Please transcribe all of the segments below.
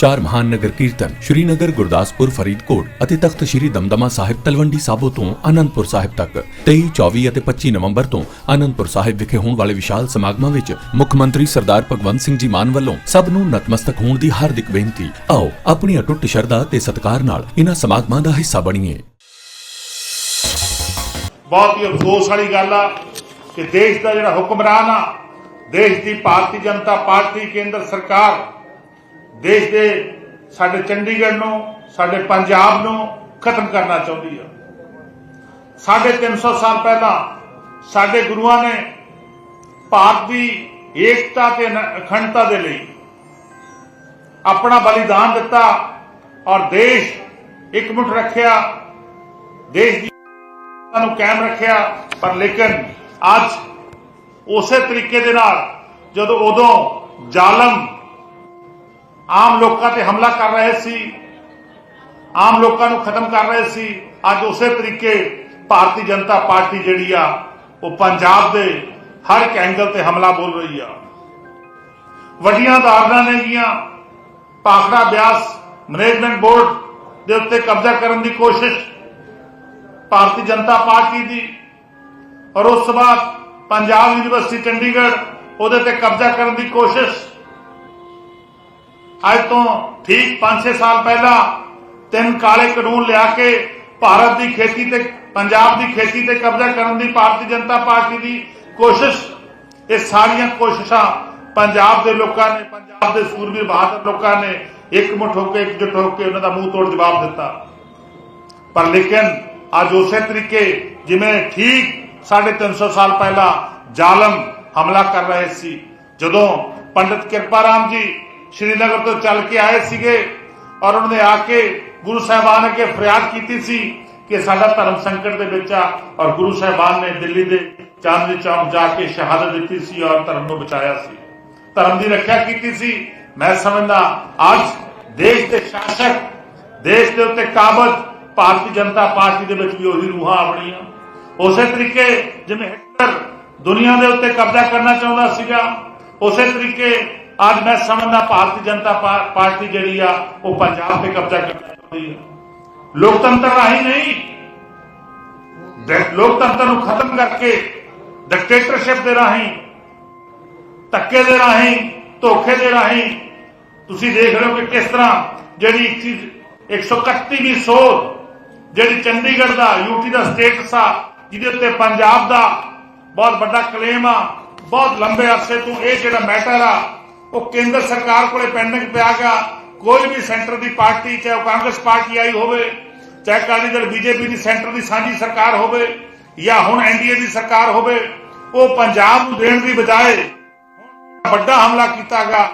ਚਾਰ ਮਹਾਨ ਨਗਰ ਕੀਰਤਨ ਸ਼੍ਰੀਨਗਰ, ਗੁਰਦਾਸਪੁਰ, ਫਰੀਦਕੋਟ ਅਤੇ ਤਖਤ ਸ਼੍ਰੀ ਦਮਦਮਾ ਸਾਹਿਬ ਤਲਵੰਡੀ ਸਾਬੋ ਤੋਂ ਆਨੰਦਪੁਰ ਸਾਹਿਬ ਤੱਕ। 23 24 ਅਤੇ 25 ਨਵੰਬਰ ਤੋਂ ਆਨੰਦਪੁਰ ਸਾਹਿਬ ਵਿਖੇ ਹੋਣ ਵਾਲੇ ਵਿਸ਼ਾਲ ਸਮਾਗਮਾਂ ਵਿੱਚ ਮੁੱਖ ਮੰਤਰੀ ਸਰਦਾਰ ਭਗਵੰਤ ਸਿੰਘ ਜੀ ਮਾਨ ਵੱਲੋਂ ਸਭ ਨੂੰ ਨਤਮਸਤਕ ਹੋਣ ਦੀ ਹਾਰਦਿਕ ਬੇਨਤੀ। ਆਓ ਆਪਣੀ ਅਟੁੱਟ ਸ਼ਰਧਾ ਤੇ ਸਤਿਕਾਰ ਨਾਲ ਇਹਨਾਂ ਸਮਾਗਮਾਂ ਦਾ ਹਿੱਸਾ ਬਣੀਏ। ਬਹੁਤ ਹੀ ਅਫਸੋਸ ਵਾਲੀ ਗੱਲ ਆ ਕਿ ਦੇਸ਼ ਦਾ ਜਿਹੜਾ ਹੁਕਮਰਾਨ ਆ, ਦੇਸ਼ ਦੀ ਭਾਰਤੀ ਜਨਤਾ ਪਾਰਟੀ ਕੇਂਦਰ ਸਰਕਾਰ ਦੇਸ਼ ਦੇ ਸਾਡੇ ਚੰਡੀਗੜ੍ਹ ਨੂੰ, ਸਾਡੇ ਪੰਜਾਬ ਨੂੰ ਖਤਮ ਕਰਨਾ ਚਾਹੁੰਦੀ ਆ। ਸਾਢੇ 300 ਸਾਲ ਪਹਿਲਾਂ ਸਾਡੇ ਗੁਰੂਆਂ ਨੇ ਭਾਰਤ ਦੀ ਏਕਤਾ ਤੇ ਅਖੰਡਤਾ ਦੇ ਲਈ ਆਪਣਾ ਬਲੀਦਾਨ ਦਿੱਤਾ ਔਰ ਦੇਸ਼ ਇਕਮੁੱਠ ਰੱਖਿਆ। ਦੇਸ਼ ਦੀ ਨੂੰ ਕਾਇਮ ਰੱਖਿਆ। ਪਰ ਲੇਕਿਨ ਅੱਜ ਉਸੇ ਤਰੀਕੇ ਦੇ ਨਾਲ ਜਦੋਂ ਉਦੋਂ ਜ਼ਾਲਮ ਆਮ ਲੋਕਾਂ ਤੇ ਹਮਲਾ ਕਰ ਰਹੇ ਸੀ। ਆਮ ਲੋਕਾਂ ਨੂੰ ਖਤਮ ਕਰ ਰਹੇ ਸੀ। ਅੱਜ ਉਸੇ ਤਰੀਕੇ ਭਾਰਤੀ ਜਨਤਾ ਪਾਰਟੀ ਜਿਹੜੀ ਆ, ਉਹ ਪੰਜਾਬ ਦੇ ਹਰ ਇੱਕ ਐਂਗਲ ਤੇ ਹਮਲਾ ਬੋਲ ਰਹੀ ਆ। ਵੱਡੀਆਂ ਧਾਰਨਾ ਨੇਗੀਆਂ ਪਾਖੜਾ ਬਿਆਸ ਮੈਨੇਜਮੈਂਟ ਬੋਰਡ ਦੇ ਉੱਤੇ ਕਬਜ਼ਾ ਕਰਨ ਦੀ ਕੋਸ਼ਿਸ਼ ਭਾਰਤੀ ਜਨਤਾ ਪਾਰਟੀ ਦੀ। ਔਰ ਉਸ ਤੋਂ ਬਾਅਦ ਪੰਜਾਬ ਯੂਨੀਵਰਸਿਟੀ ਚੰਡੀਗੜ੍ਹ ਉਹਦੇ ਤੇ ਕਬਜ਼ਾ ਕਰਨ ਦੀ ਕੋਸ਼ਿਸ਼ ਅੱਜ ਤੋਂ ਠੀਕ 5-6 ਸਾਲ ਪਹਿਲਾਂ ਤਿੰਨ ਕਾਲੇ ਕਾਨੂੰਨ ਲਿਆ ਕੇ ਭਾਰਤ ਦੀ ਖੇਤੀ ਤੇ, ਪੰਜਾਬ ਦੀ ਖੇਤੀ ਤੇ ਕਬਜ਼ਾ ਕਰਨ ਦੀ ਭਾਰਤੀ ਜਨਤਾ ਪਾਰਟੀ ਦੀ ਕੋਸ਼ਿਸ਼, ਇਹ ਸਾਰੀਆਂ ਕੋਸ਼ਿਸ਼ਾਂ ਪੰਜਾਬ ਦੇ ਲੋਕਾਂ ਨੇ, ਪੰਜਾਬ ਦੇ ਸੂਰਬੀਰ ਬਹਾਦਰ ਲੋਕਾਂ ਨੇ ਇਕਮੁੱਠ ਹੋ ਕੇ, ਇਕਜੁੱਟ ਹੋ ਕੇ ਉਹਨਾਂ ਦਾ ਮੂੰਹ ਤੋੜ ਜਵਾਬ ਦਿੱਤਾ। ਪਰ ਲੇਕਿਨ ਅੱਜ ਉਸੇ ਤਰੀਕੇ ਜਿਵੇਂ ਠੀਕ 350 ਸਾਲ ਪਹਿਲਾਂ ਜ਼ਾਲਮ ਹਮਲਾ ਕਰ ਰਹੇ ਸੀ, ਜਦੋਂ ਪੰਡਿਤ ਕਿਰਪਾ ਰਾਮ ਜੀ ਸ਼੍ਰੀਨਗਰ ਤੋਂ ਚੱਲ ਕੇ ਆਏ ਸੀਗੇ ਔਰ ਉਹਨਾਂ ਨੇ ਆ ਕੇ ਗੁਰੂ ਸਾਹਿਬਾਨ ਅੱਗੇ ਫਰਿਆਦ ਕੀਤੀ ਸੀ ਕਿ ਸਾਡਾ ਧਰਮ ਸੰਕਟ ਦੇ ਵਿੱਚ ਆ ਔਰ ਗੁਰੂ ਸਾਹਿਬਾਨ ਨੇ ਦਿੱਲੀ ਦੇ ਚਾਂਦਨੀ ਚੌਕ ਜਾ ਕੇ ਸ਼ਹਾਦਤ ਦਿੱਤੀ ਸੀ ਔਰ ਧਰਮ ਨੂੰ ਬਚਾਇਆ ਸੀ। ਧਰਮ ਦੀ ਰੱਖਿਆ ਕੀਤੀ ਸੀ। ਮੈਂ ਸਮਝਦਾ ਅੱਜ ਦੇਸ਼ ਦੇ ਸ਼ਾਸਕ, ਦੇਸ਼ ਦੇ ਉੱਤੇ ਕਾਬਜ ਭਾਰਤੀ ਜਨਤਾ ਪਾਰਟੀ ਦੇ ਵਿੱਚ ਵੀ ਉਹੀ ਰੂਹਾਂ ਆਪਣੀਆਂ। ਉਸੇ ਤਰੀਕੇ ਜਿਵੇਂ ਹਿਟਲਰ ਦੁਨੀਆ ਦੇ ਉੱਤੇ ਕਬਜ਼ਾ ਕਰਨਾ ਚਾਹੁੰਦਾ ਸੀਗਾ, ਉਸੇ ਤਰੀਕੇ ਅੱਜ ਮੈਂ ਸਮਝਦਾ ਭਾਰਤੀ ਜਨਤਾ ਪਾਰਟੀ ਜਿਹੜੀ ਆ, ਉਹ ਪੰਜਾਬ ਤੇ ਕਬਜ਼ਾ ਕਰਨਾ ਚਾਹੁੰਦੀ ਹੈ ਲੋਕਤੰਤਰ ਰਾਹੀਂ ਨਹੀਂ। ਲੋਕਤੰਤਰ ਨੂੰ ਖਤਮ ਕਰਕੇ ਡਿਕਟੇਟਰਸ਼ਿਪ ਦੇ ਰਾਹੀਂ, ਧੱਕੇ ਦੇ ਰਾਹੀਂ, ਧੋਖੇ ਦੇ ਰਾਹੀਂ ਤੁਸੀਂ ਦੇਖ ਰਹੇ ਹੋ ਕਿ ਕਿਸ ਤਰ੍ਹਾਂ ਜਿਹੜੀ ਇੱਕ ਚੀਜ਼ 131ਵੀਂ ਸੋਧ ਜਿਹੜੀ ਚੰਡੀਗੜ੍ਹ ਦਾ ਯੂਟੀ ਦਾ ਸਟੇਟਸ ਆ ਜਿਹਦੇ ਉੱਤੇ ਪੰਜਾਬ ਦਾ ਬਹੁਤ ਵੱਡਾ ਕਲੇਮ ਆ, ਬਹੁਤ ਲੰਬੇ ਅਰਸੇ ਤੋਂ ਇਹ ਜਿਹੜਾ ਮੈਟਰ ਆ ਉਹ ਕੇਂਦਰ ਸਰਕਾਰ ਕੋਲੇ ਪੈਂਡਿੰਗ ਪਿਆ ਗਾ, ਕੋਈ ਵੀ ਸੈਂਟਰ ਦੀ ਪਾਰਟੀ, ਚਾਹੇ ਉਹ ਕਾਂਗਰਸ ਪਾਰਟੀ ਆਈ ਹੋਵੇ, ਚਾਹੇ ਅਕਾਲੀ ਦਲ, ਬੀਜੇਪੀ ਦੀ ਸੈਂਟਰ ਦੀ ਸਾਂਝੀ ਸਰਕਾਰ ਹੋਵੇ, ਜਾਂ ਹੁਣ ਐਨਡੀਏ ਦੀ ਸਰਕਾਰ ਹੋਵੇ, ਉਹ ਪੰਜਾਬ ਨੂੰ ਦੇਣ ਦੀ ਬਜਾਏ ਵੱਡਾ ਹਮਲਾ ਕੀਤਾ ਗਿਆ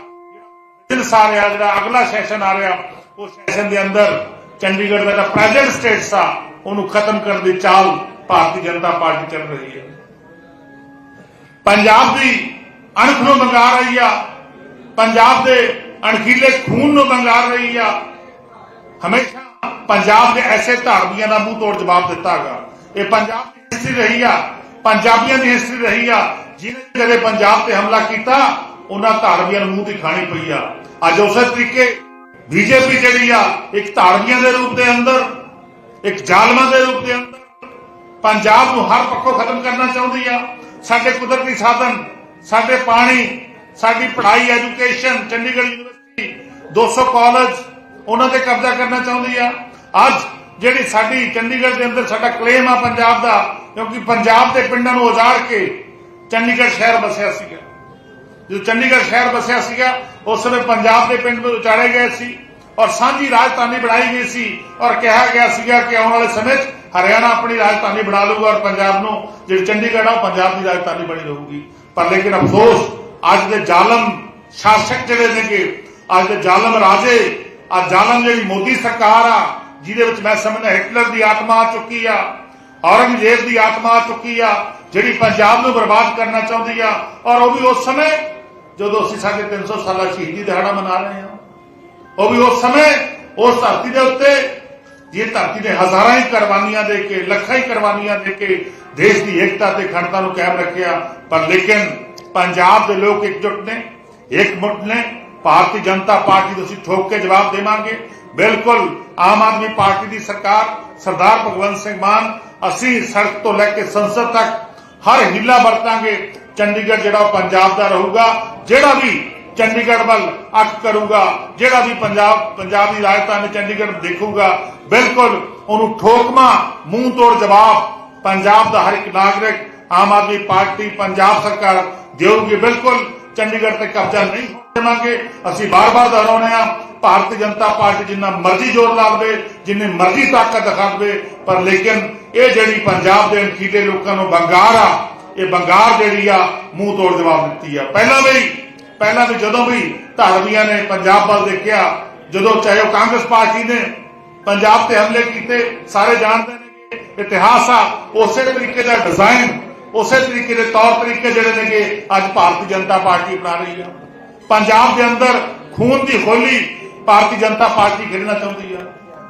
ਦਿਨ ਆ ਰਿਹਾ ਜਿਹੜਾ ਅਗਲਾ ਸੈਸ਼ਨ ਆ ਰਿਹਾ, ਉਹ ਸੈਸ਼ਨ ਦੇ ਅੰਦਰ ਚੰਡੀਗੜ੍ਹ ਦਾ ਜਿਹੜਾ ਪ੍ਰੈਜ਼ੈਂਟ ਸਟੇਟਸ ਆ, ਉਹਨੂੰ ਖਤਮ ਕਰਨ ਦੀ ਚਾਲ ਭਾਰਤੀ ਜਨਤਾ ਪਾਰਟੀ ਚੱਲ ਰਹੀ ਹੈ। ਪੰਜਾਬ ਦੀ ਅਣਖ ਨੂੰ ਮੰਗਾ ਰਹੀ ਆ ਪੰਜਾਬ ਦੇ ਅਣਖੀਲੇ ਖੂਨ ਨੂੰ ਮੰਗਾ ਰਹੀ ਆ। ਹਮੇਸ਼ਾ ਪੰਜਾਬ ਦੇ ਐਸੇ ਧਾਰਮੀਆਂ ਦਾ ਮੂੰਹ ਤੋੜ ਜਵਾਬ ਦਿੱਤਾਗਾ ਇਹ ਪੰਜਾਬ ਦੀ ਹਿਸਟਰੀ ਰਹੀ ਆ, ਪੰਜਾਬੀਆਂ ਦੀ ਹਿਸਟਰੀ ਰਹੀ ਆ। ਜਿਹਨੇ ਜਿਹੜੇ ਪੰਜਾਬ ਤੇ ਹਮਲਾ ਕੀਤਾ, ਉਹਨਾਂ ਧਾਰਮੀਆਂ ਨੂੰ ਮੂੰਹ ਦੀ ਖਾਣੀ ਪਈ ਆ। ਅੱਜ ਉਸੇ ਤਰੀਕੇ ਬੀਜੇਪੀ ਜਿਹੜੀ ਆ, ਇੱਕ ਧਾਰਮੀਆਂ ਦੇ ਰੂਪ ਦੇ ਅੰਦਰ, ਇੱਕ ਜ਼ਾਲਮਾਂ ਦੇ ਰੂਪ ਦੇ ਅੰਦਰ, ਪੰਜਾਬ ਨੂੰ ਹਰ ਪੱਖੋਂ ਖਤਮ ਕਰਨਾ ਚਾਹੁੰਦੀ ਆ। ਸਾਡੇ ਕੁਦਰਤੀ ਸਾਧਨ, ਸਾਡੇ ਪਾਣੀ ਸਾਡੀ ਪੜ੍ਹਾਈ, ਐਜੂਕੇਸ਼ਨ, ਚੰਡੀਗੜ੍ਹ ਯੂਨੀਵਰਸਿਟੀ 200 ਕਾਲਜ, ਉਹਨਾਂ ਤੇ ਕਬਜ਼ਾ ਕਰਨਾ ਚਾਹੁੰਦੀ ਆ। ਅੱਜ ਜਿਹੜੀ ਸਾਡੀ ਚੰਡੀਗੜ੍ਹ ਦੇ ਅੰਦਰ ਸਾਡਾ ਕਲੇਮ ਆ ਪੰਜਾਬ ਦਾ, ਕਿਉਂਕਿ ਪੰਜਾਬ ਦੇ ਪਿੰਡਾਂ ਨੂੰ ਉਜਾੜ ਕੇ ਚੰਡੀਗੜ੍ਹ ਸ਼ਹਿਰ ਵਸਿਆ ਸੀਗਾ। ਜਦੋਂ ਚੰਡੀਗੜ੍ਹ ਸ਼ਹਿਰ ਵਸਿਆ ਸੀਗਾ, ਉਸ ਸਮੇਂ ਪੰਜਾਬ ਦੇ ਪਿੰਡ ਵਿੱਚ ਗਏ ਸੀ ਔਰ ਸਾਂਝੀ ਰਾਜਧਾਨੀ ਬਣਾਈ ਗਈ ਸੀ ਔਰ ਕਿਹਾ ਗਿਆ ਸੀਗਾ ਕਿ ਆਉਣ ਵਾਲੇ ਸਮੇਂ 'ਚ ਹਰਿਆਣਾ ਆਪਣੀ ਰਾਜਧਾਨੀ ਬਣਾ ਲਊਗਾ ਔਰ ਪੰਜਾਬ ਨੂੰ, ਜਿਹੜੀ ਚੰਡੀਗੜ੍ਹ ਆ, ਉਹ ਪੰਜਾਬ ਦੀ ਰਾਜਧਾਨੀ ਬਣੀ ਰਹੂਗੀ। ਪਰ ਲੇਕਿਨ ਅਫਸੋਸ ਅੱਜ ਦੇ ਜ਼ਾਲਮ ਸ਼ਾਸਕ ਜਿਹੜੇ ਨੇਗੇ, ਅੱਜ ਦੇ ਜ਼ਾਲਮ ਰਾਜੇ ਆ ਜ਼ਾਲਮ ਜਿਹੜੀ ਮੋਦੀ ਸਰਕਾਰ ਆ, ਜਿਹਦੇ ਵਿੱਚ ਮੈਂ ਸਮਝਦਾ ਹਿਟਲਰ ਦੀ ਆਤਮਾ ਆ ਚੁੱਕੀ ਆ, ਔਰੰਗਜ਼ੇਬ ਦੀ ਆਤਮਾ ਆ ਚੁੱਕੀ ਆ, ਜਿਹੜੀ ਪੰਜਾਬ ਨੂੰ ਬਰਬਾਦ ਕਰਨਾ ਚਾਹੁੰਦੀ ਆ, ਔਰ ਉਹ ਵੀ ਉਸ ਸਮੇਂ, ਜਦੋਂ ਅਸੀਂ ਸਾਡੇ 300 ਸਾਲਾ ਸ਼ਹੀਦੀ ਦਿਹਾੜਾ ਮਨਾ ਰਹੇ ਹਾਂ, ਉਹ ਵੀ ਉਸ ਸਮੇਂ, ਉਸ ਧਰਤੀ ਦੇ ਉੱਤੇ, ਜੇ ਧਰਤੀ ਦੇ ਹਜ਼ਾਰਾਂ ਹੀ ਕੁਰਬਾਨੀਆਂ ਦੇ ਕੇ, ਲੱਖਾਂ ਹੀ ਕੁਰਬਾਨੀਆਂ ਦੇ ਕੇ ਦੇਸ਼ ਦੀ ਏਕਤਾ ਤੇ ਅਖੰਡਤਾ ਨੂੰ ਕਾਇਮ ਰੱਖਿਆ, ਪਰ ਲੇਕਿਨ ਪੰਜਾਬ ਦੇ ਲੋਕ ਇਕਜੁੱਟ ਨੇ, ਇਕਮੁੱਠ ਨੇ, ਭਾਰਤੀ ਜਨਤਾ ਪਾਰਟੀ ਨੂੰ ਅਸੀਂ ਠੋਕ ਕੇ ਜਵਾਬ ਦੇਵਾਂਗੇ। ਬਿਲਕੁਲ ਆਮ ਆਦਮੀ ਪਾਰਟੀ ਦੀ ਸਰਕਾਰ, ਸਰਦਾਰ ਭਗਵੰਤ ਸਿੰਘ ਮਾਨ, ਅਸੀਂ ਸੜਕ ਤੋਂ ਲੈ ਕੇ ਸੰਸਦ ਤੱਕ ਹਰ ਹੀਲਾ ਵਰਤਾਂਗੇ। ਚੰਡੀਗੜ੍ਹ ਜਿਹੜਾ ਉਹ ਪੰਜਾਬ ਦਾ ਰਹੂਗਾ, ਜਿਹੜਾ ਵੀ ਚੰਡੀਗੜ੍ਹ ਵੱਲ ਅੱਖ ਕਰੂਗਾ, ਜਿਹੜਾ ਵੀ ਪੰਜਾਬ ਪੰਜਾਬ ਦੀ ਰਾਜਧਾਨੀ ਚੰਡੀਗੜ੍ਹ ਦੇਖੂਗਾ, ਬਿਲਕੁਲ ਉਹਨੂੰ ਠੋਕਮਾ ਮੂੰਹ ਤੋੜ ਜਵਾਬ। ਪੰਜਾਬ ਦਾ ਹਰ ਇੱਕ ਨਾਗਰਿਕ ਆਮ ਆਦਮੀ ਪਾਰਟੀ, ਪੰਜਾਬ ਸਰਕਾਰ ਦੇਊਗੀ। ਬਿਲਕੁਲ ਚੰਡੀਗੜ੍ਹ ਤੇ ਕਬਜ਼ਾ ਨਹੀਂ ਦੇਵਾਂਗੇ ਅਸੀਂ ਬਾਰ-ਬਾਰ ਦੁਹਰਾਉਂਦੇ ਆ ਭਾਰਤੀ ਜਨਤਾ ਪਾਰਟੀ ਜਿੰਨਾ ਮਰਜ਼ੀ ਜ਼ੋਰ ਲਾ ਲਵੇ ਜਿੰਨੇ ਮਰਜ਼ੀ ਤਾਕਤ ਦਿਖਾ ਦੇਵੇ, ਪਰ ਲੇਕਿਨ ਇਹ ਜਿਹੜੀ ਪੰਜਾਬ ਦੇ ਅਣਖੀਲੇ ਲੋਕਾਂ ਨੂੰ ਬੰਗਾਰ ਆ, ਇਹ ਬੰਗਾਰ ਜਿਹੜੀ ਆ, ਮੂੰਹ ਤੋੜ ਜਵਾਬ ਦਿੱਤੀ ਆ। ਪਹਿਲਾਂ ਵੀ ਪਹਿਲਾਂ ਵੀ ਜਦੋਂ ਵੀ ਧਾਰਮੀਆਂ ਨੇ ਪੰਜਾਬ ਵੱਲ ਦੇਖਿਆ, ਜਦੋਂ ਚਾਹੇ ਉਹ ਕਾਂਗਰਸ ਪਾਰਟੀ ਨੇ ਪੰਜਾਬ ਤੇ ਹਮਲੇ ਕੀਤੇ, ਸਾਰੇ ਜਾਣਦੇ ਨੇ ਇਤਿਹਾਸ ਆ, ਉਸੇ ਤਰੀਕੇ ਦਾ ਡਿਜ਼ਾਈਨ ਉਸੇ ਤਰੀਕੇ ਦੇ ਤੌਰ ਤਰੀਕੇ ਜਿਹੜੇ ਨੇਗੇ ਅੱਜ ਭਾਰਤੀ ਜਨਤਾ ਪਾਰਟੀ ਬਣਾ ਰਹੀ ਆ। ਪੰਜਾਬ ਦੇ ਅੰਦਰ ਖੂਨ ਦੀ ਹੋਲੀ ਭਾਰਤੀ ਜਨਤਾ ਪਾਰਟੀ ਖੇਡਣਾ ਚਾਹੁੰਦੀ ਆ।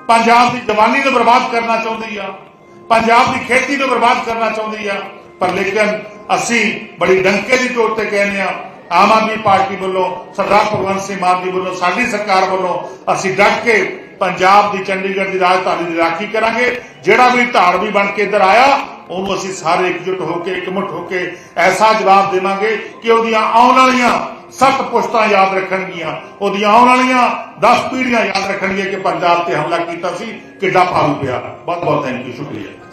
ਪੰਜਾਬ ਦੀ ਜਵਾਨੀ ਨੂੰ ਬਰਬਾਦ ਕਰਨਾ ਚਾਹੁੰਦੀ ਆ। ਪੰਜਾਬ ਦੀ ਖੇਤੀ ਨੂੰ ਬਰਬਾਦ ਕਰਨਾ ਚਾਹੁੰਦੀ ਆ। ਪਰ ਲੇਕਿਨ ਅਸੀਂ ਬੜੀ ਡੰਕੇ ਦੀ ਤੌਰ ਤੇ ਕਹਿੰਦੇ ਆ, ਆਮ ਆਦਮੀ ਪਾਰਟੀ ਵੱਲੋਂ, ਸਰਦਾਰ ਭਗਵੰਤ ਸਿੰਘ ਮਾਨ ਜੀ ਵੱਲੋਂ, ਸਾਡੀ ਸਰਕਾਰ ਵੱਲੋਂ ਅਸੀਂ ਡਟ ਕੇ ਪੰਜਾਬ ਦੀ ਚੰਡੀਗੜ੍ਹ ਦੀ ਰਾਜਧਾਨੀ ਦੀ ਰਾਖੀ ਕਰਾਂਗੇ। ਜਿਹੜਾ ਵੀ ਧਾਰਮੀ ਬਣ ਕੇ ਇੱਧਰ ਆਇਆ ਉਹਨੂੰ ਅਸੀਂ ਸਾਰੇ ਇਕਜੁੱਟ ਹੋ ਕੇ, ਇਕਮੁੱਠ ਹੋ ਕੇ ਐਸਾ ਜਵਾਬ ਦੇਵਾਂਗੇ ਕਿ ਉਹਦੀਆਂ ਆਉਣ ਵਾਲੀਆਂ ਸੱਤ ਪੁਸ਼ਤਾਂ ਯਾਦ ਰੱਖਣਗੀਆਂ। ਉਹਦੀਆਂ ਆਉਣ ਵਾਲੀਆਂ 10 ਪੀੜ੍ਹੀਆਂ ਯਾਦ ਰੱਖਣਗੀਆਂ ਕਿ ਪੰਜਾਬ ਤੇ ਹਮਲਾ ਕੀਤਾ ਸੀ, ਕਿੱਡਾ ਭਾਰੂ ਪਿਆ। ਬਹੁਤ ਬਹੁਤ ਥੈਂਕ ਯੂ ਸ਼ੁਕਰੀਆ।